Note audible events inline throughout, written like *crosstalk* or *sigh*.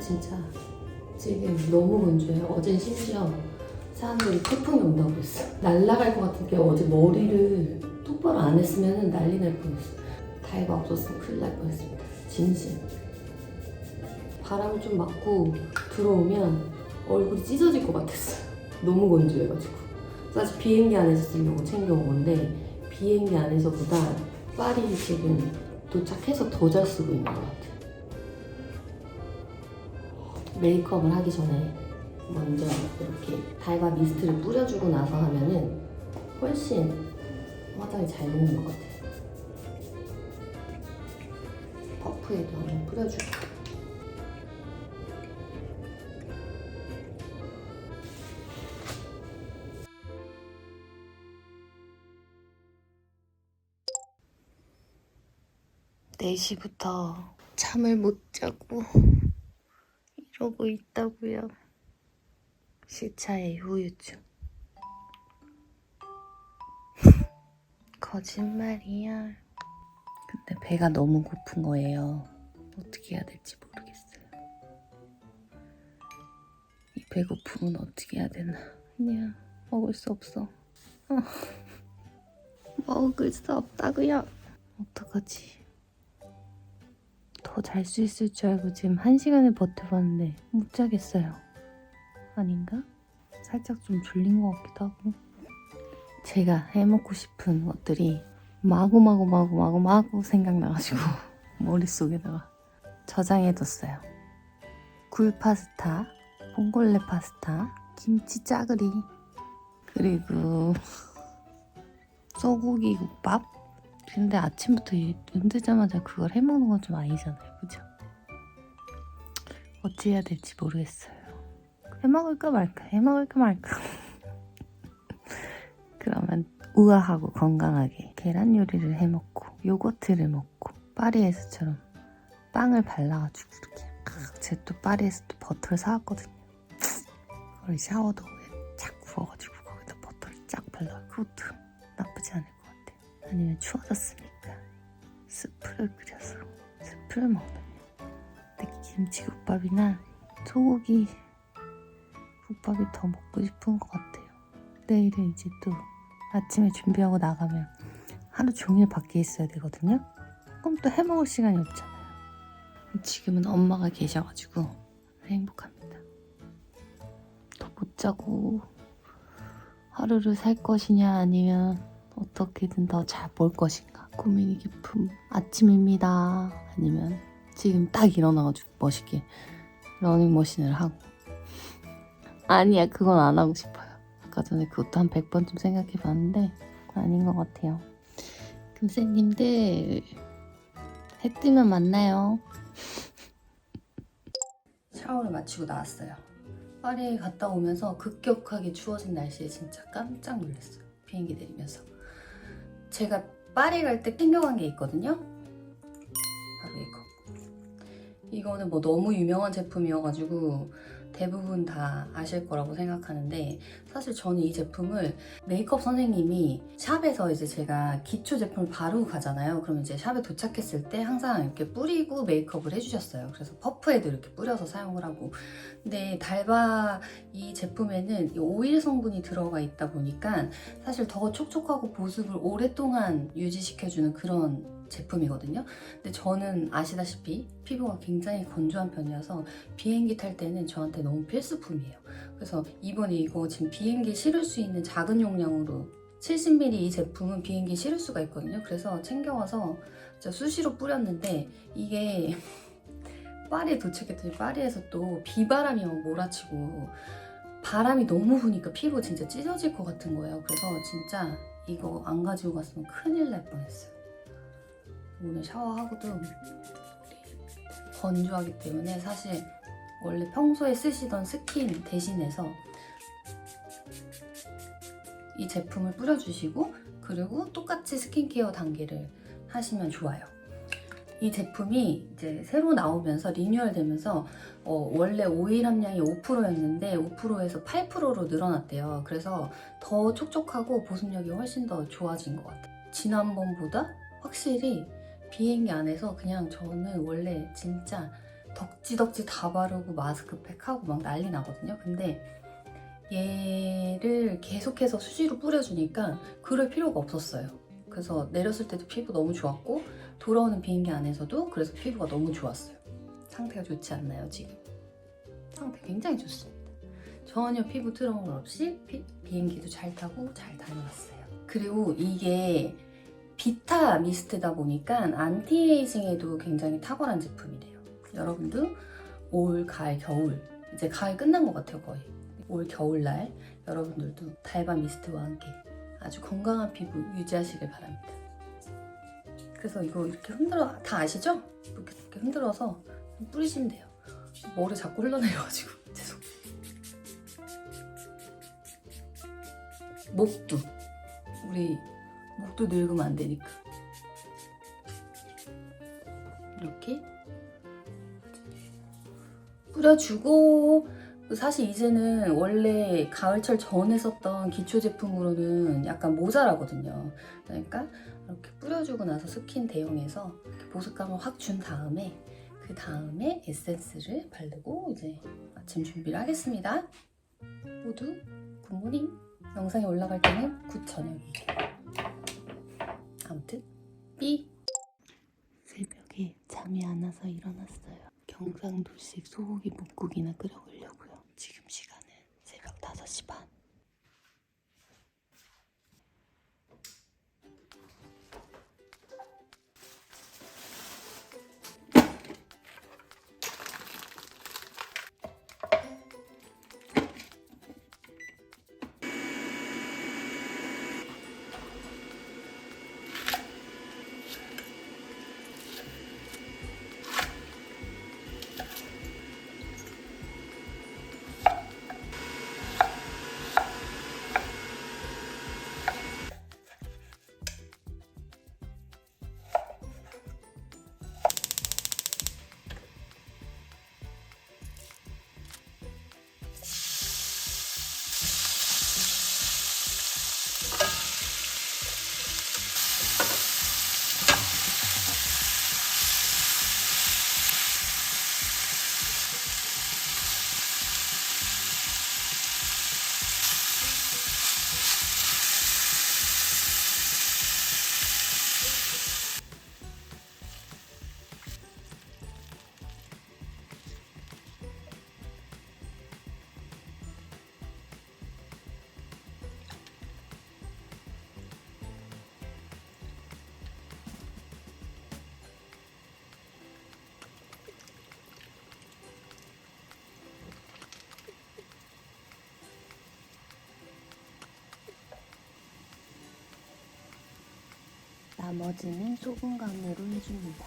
진짜 지금 너무 건조해요. 어제 심지어 사람들이 태풍이 온다고 했어. 날아갈 것 같은 게 어제 머리를 똑바로 안 했으면 난리 날 뻔했어. 다이가 없었으면 큰일 날 뻔했습니다. 진심. 바람을 좀 맞고 들어오면 얼굴이 찢어질 것 같았어. *laughs* 너무 건조해가지고. 사실 비행기 안에서 쓰려고 챙겨온 건데 비행기 안에서보다 파리 지금 도착해서 더 잘 쓰고 있는 것 같아. 메이크업을 하기 전에 먼저 이렇게 달바 미스트를 뿌려주고 나서 하면은 훨씬 화장이 잘 녹는 것 같아요. 퍼프에도 한번 뿌려줄게요. 네시부터 잠을 못 자고 이러고 있다고요. 시차의 후유증. *laughs* 거짓말이야. 근데 배가 너무 고픈 거예요. 어떻게 해야 될지 모르겠어요. 이 배고픔은 어떻게 해야 되나. 그냥 먹을 수 없어. 어. *laughs* 먹을 수 없다고요. 어떡하지? 더 잘 수 있을 줄 알고 지금 한 시간을 버텨봤는데 못 자겠어요. 아닌가? 살짝 좀 졸린 것 같기도 하고. 제가 해먹고 싶은 것들이 마구 마구 마구 마구 마구 생각나가지고 *laughs* 머릿속에다가 저장해뒀어요. 굴 파스타, 봉골레 파스타, 김치 짜글이, 그리고 *laughs* 소고기 국밥. 근데 아침부터 이- 눈 뜨자마자 그걸 해먹는 건 좀 아니잖아요, 그죠? 어찌 해야 될지 모르겠어요. 해먹을까 말까, 해먹을까 말까. *laughs* 그러면 우아하고 건강하게 계란 요리를 해먹고 요거트를 먹고 파리에서처럼 빵을 발라가지고 이렇게 제가 또 파리에서 또 버터를 사왔거든요. 그걸 샤워도 쫙 구워가지고 거기다 버터를 쫙 발라 그것도 나쁘지 않을 아니면 추워졌으니까 스프를 끓여서 스프를 먹으면 특히 김치국밥이나 소고기 국밥이 더 먹고 싶은 것 같아요. 내일은 이제 또 아침에 준비하고 나가면 하루 종일 밖에 있어야 되거든요. 그럼 또 해먹을 시간이 없잖아요. 지금은 엄마가 계셔가지고 행복합니다. 더 못 자고 하루를 살 것이냐 아니면 어떻게든 더 잘 볼 것인가 고민이 깊은 아침입니다. 아니면 지금 딱 일어나가지고 멋있게 러닝머신을 하고 아니야 그건 안 하고 싶어요. 아까 전에 그것도 한 100번쯤 생각해 봤는데 아닌 것 같아요. 금쌤님들 해 뜨면 만나요. 샤워를 마치고 나왔어요. 파리에 갔다 오면서 급격하게 추워진 날씨에 진짜 깜짝 놀랐어요. 비행기 내리면서. 제가 파리 갈 때 챙겨간 게 있거든요. 바로 이거. 이거는 뭐 너무 유명한 제품이어가지고 대부분 다 아실 거라고 생각하는데 사실 저는 이 제품을 메이크업 선생님이 샵에서 이제 제가 기초 제품을 바르고 가잖아요. 그럼 이제 샵에 도착했을 때 항상 이렇게 뿌리고 메이크업을 해주셨어요. 그래서 퍼프에도 이렇게 뿌려서 사용을 하고. 근데 달바 이 제품에는 이 오일 성분이 들어가 있다 보니까 사실 더 촉촉하고 보습을 오랫동안 유지시켜주는 그런 제품이거든요. 근데 저는 아시다시피 피부가 굉장히 건조한 편이어서 비행기 탈 때는 저한테 너무 필수품이에요. 그래서 이번에 이거 지금 비행기 실을 수 있는 작은 용량으로 70ml 이 제품은 비행기 실을 수가 있거든요. 그래서 챙겨와서 수시로 뿌렸는데 이게 *laughs* 파리에 도착했더니 파리에서 또 비바람이 막 몰아치고 바람이 너무 부니까 피부 진짜 찢어질 것 같은 거예요. 그래서 진짜 이거 안 가지고 갔으면 큰일 날 뻔했어요. 오늘 샤워하고도 건조하기 때문에 사실 원래 평소에 쓰시던 스킨 대신해서 이 제품을 뿌려주시고 그리고 똑같이 스킨케어 단계를 하시면 좋아요. 이 제품이 이제 새로 나오면서 리뉴얼 되면서 어, 원래 오일 함량이 5%였는데 5%에서 8%로 늘어났대요. 그래서 더 촉촉하고 보습력이 훨씬 더 좋아진 것 같아요. 지난번보다 확실히 비행기 안에서 그냥 저는 원래 진짜 덕지덕지 다 바르고 마스크팩 하고 막 난리 나거든요. 근데 얘를 계속해서 수시로 뿌려주니까 그럴 필요가 없었어요. 그래서 내렸을 때도 피부 너무 좋았고 돌아오는 비행기 안에서도 그래서 피부가 너무 좋았어요. 상태가 좋지 않나요 지금? 상태 굉장히 좋습니다. 전혀 피부 트러블 없이 비, 비행기도 잘 타고 잘 다녀왔어요. 그리고 이게 비타 미스트다 보니까 안티에이징에도 굉장히 탁월한 제품이래요. 여러분도 올, 가을, 겨울 이제 가을 끝난 것 같아요 거의. 올 겨울날 여러분들도 달바 미스트와 함께 아주 건강한 피부 유지하시길 바랍니다. 그래서 이거 이렇게 흔들어 다 아시죠? 이렇게, 이렇게 흔들어서 뿌리시면 돼요. 머리 자꾸 흘러내려가지고 *laughs* 죄송. 목도 우리 목도 늙으면 안 되니까 이렇게 뿌려주고 사실 이제는 원래 가을철 전에 썼던 기초 제품으로는 약간 모자라거든요. 그러니까 이렇게 뿌려주고 나서 스킨 대용해서 보습감을 확 준 다음에 그 다음에 에센스를 바르고 이제 아침 준비를 하겠습니다. 모두 굿모닝. 영상이 올라갈 때는 굿 저녁이에요. 아무튼 삐. 새벽에 잠이 안 와서 일어났어요. 경상도식 소고기 묵국이나 끓여 보려고요. 지금 시간은 새벽 5시 반. 나머지는 소금 간으로 해줍니다.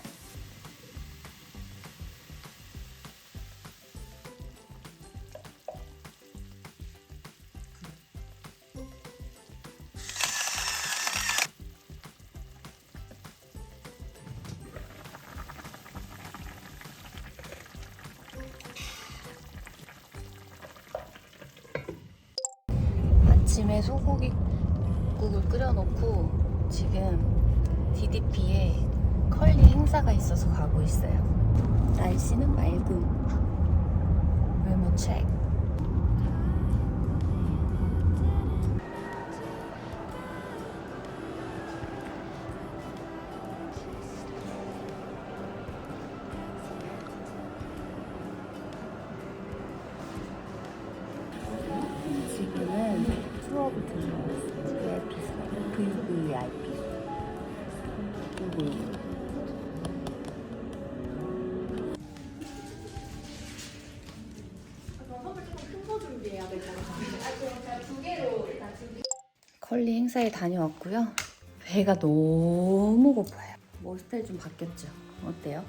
아침에 소고기 국을 끓여놓고 지금 DDP에 컬리 행사가 있어서 가고 있어요. 날씨는 맑음. 외모 체크. 그리고 컬리 행사에 다녀왔고요. 배가 너무 고파요. 뭐 스타일 좀 바뀌었죠? 어때요?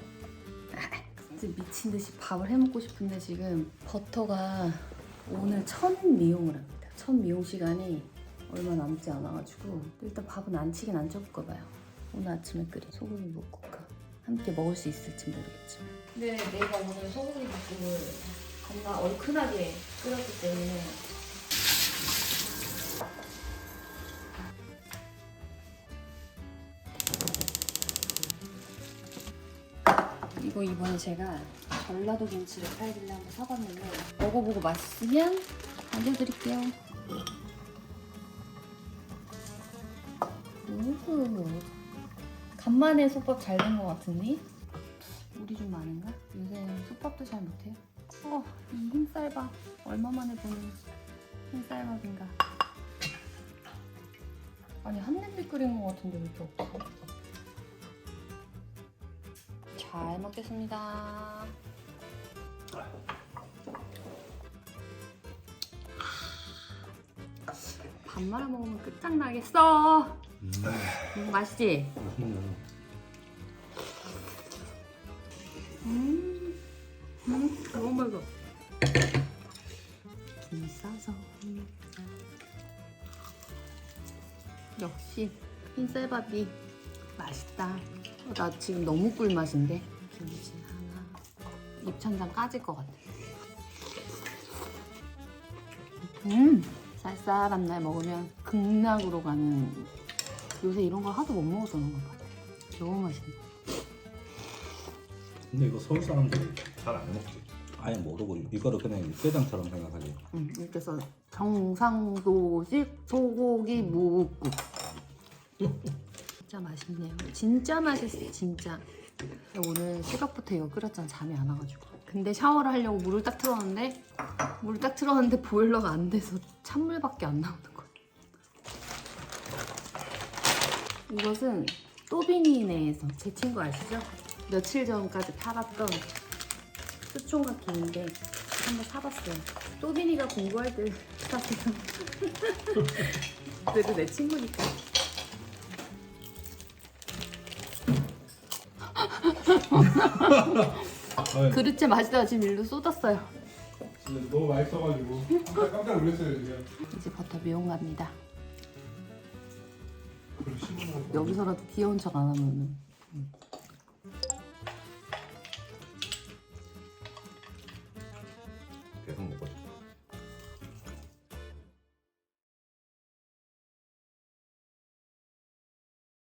아, 진짜 미친 듯이 밥을 해 먹고 싶은데 지금 버터가 오늘 첫 미용을 합니다. 첫 미용 시간이 얼마 남지 않아가지고 일단 밥은 안 치긴 안 쪄볼까 봐요. 오늘 아침에 끓인 소고기 묵국과 함께 먹을 수 있을지 모르겠지만 근데 내가 오늘 소고기 묵국을 겁나 얼큰하게 끓였기 때문에 이거 이번에 제가 전라도 김치를 팔길래 한번 사봤는데 먹어보고 맛있으면 알려드릴게요. 오, 간만에 솥밥 잘 된 것 같으니? 물이 좀 많은가? 요새 솥밥도 잘 못해요. 어, 이 흰쌀밥 얼마만에 보는 흰쌀밥인가? 아니 한 냄비 끓인 것 같은데 왜 이렇게 없어? 잘 먹겠습니다. 밥 말아 먹으면 끝장나겠어. 음, 맛있지? 음, 음, 너무 맛있어. 김 싸서. 역시 흰쌀밥이 맛있다. 어, 나 지금 너무 꿀맛인데. 김치 하나. 입천장 까질 것 같아. 음, 쌀쌀한 날 먹으면 극락으로 가는. 요새 이런 걸 하도 못 먹어서 그런 것 같아. 너무 맛있네. 근데 이거 서울 사람들이 잘 안 먹지. 아예 모르고 이거를 그냥 육개장처럼 생각하지. 음, 이렇게 해서 경상도식 소고기 무국. 진짜 맛있네요. 진짜 맛있어, 진짜. 오늘 새벽부터 이거 끓였잖아, 잠이 안 와가지고. 근데 샤워를 하려고 물을 딱 틀었는데, 물을 딱 틀었는데 보일러가 안 돼서 찬물밖에 안 나오는 거야. 이것은 또비니네에서 제 친구 아시죠? 며칠 전까지 팔았던 수총각 김인데 한번 사봤어요. 또빈이가 공부할 때 사실은 *laughs* 그래도 내 친구니까. *laughs* 그릇째 마시다가 지금 일로 쏟았어요. 너무 맛있어가지고 깜짝, 깜짝 놀랐어요 지금. 이제 버터 미용 갑니다. 여기서라도 귀여운 척 안 하면은 음.